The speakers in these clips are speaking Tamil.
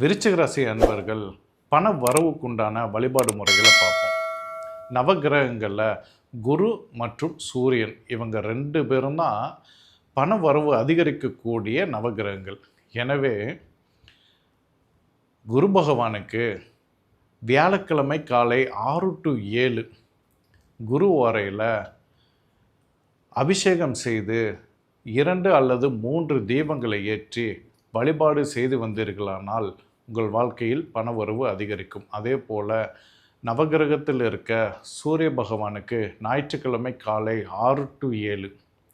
விருச்சிக ராசி அன்பர்கள் பண வரவுக்குண்டான வழிபாடு முறைகளை பார்ப்போம். நவகிரகங்களில் குரு மற்றும் சூரியன் இவங்க ரெண்டு பேரும் தான் பண வரவு அதிகரிக்கக்கூடிய நவகிரகங்கள். எனவே குரு பகவானுக்கு வியாழக்கிழமை காலை ஆறு டு ஏழு குரு வரையில் அபிஷேகம் செய்து இரண்டு அல்லது மூன்று தீபங்களை ஏற்றி வழிபாடு செய்து வந்தீர்களானால் உங்கள் வாழ்க்கையில் பணவரவு அதிகரிக்கும். அதே போல் நவகிரகத்தில் இருக்க சூரிய பகவானுக்கு ஞாயிற்றுக்கிழமை காலை ஆறு டு ஏழு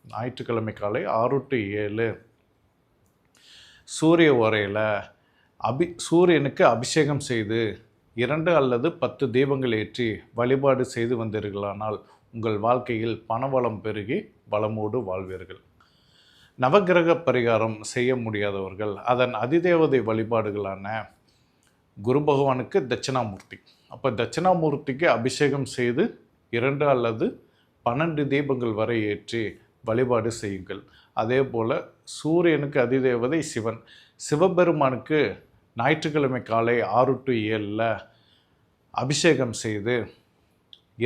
ஞாயிற்றுக்கிழமை காலை ஆறு டு ஏழு சூரிய உரையில் அபி சூரியனுக்கு அபிஷேகம் செய்து இரண்டு அல்லது பத்து தீபங்கள் ஏற்றி வழிபாடு செய்து வந்தீர்களானால் உங்கள் வாழ்க்கையில் பணவளம் பெருகி வளமோடு வாழ்வீர்கள். நவகிரக பரிகாரம் செய்ய முடியாதவர்கள் அதன் அதிதேவதை வழிபாடுகளான குரு பகவானுக்கு தட்சிணாமூர்த்தி. அப்போ தட்சிணாமூர்த்திக்கு அபிஷேகம் செய்து இரண்டு அல்லது பன்னெண்டு தீபங்கள் வரை ஏற்றி வழிபாடு செய்யுங்கள். அதே போல் சூரியனுக்கு அதிதேவதை சிவன். சிவபெருமானுக்கு ஞாயிற்றுக்கிழமை காலை ஆறு டு ஏழில் அபிஷேகம் செய்து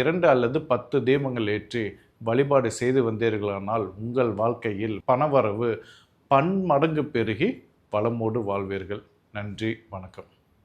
இரண்டு அல்லது பத்து தீபங்கள் ஏற்றி வழிபாடு செய்து வந்தீர்களானால் உங்கள் வாழ்க்கையில் பணவரவு பன்மடங்கு பெருகி வளமோடு வாழ்வீர்கள். நன்றி வணக்கம்.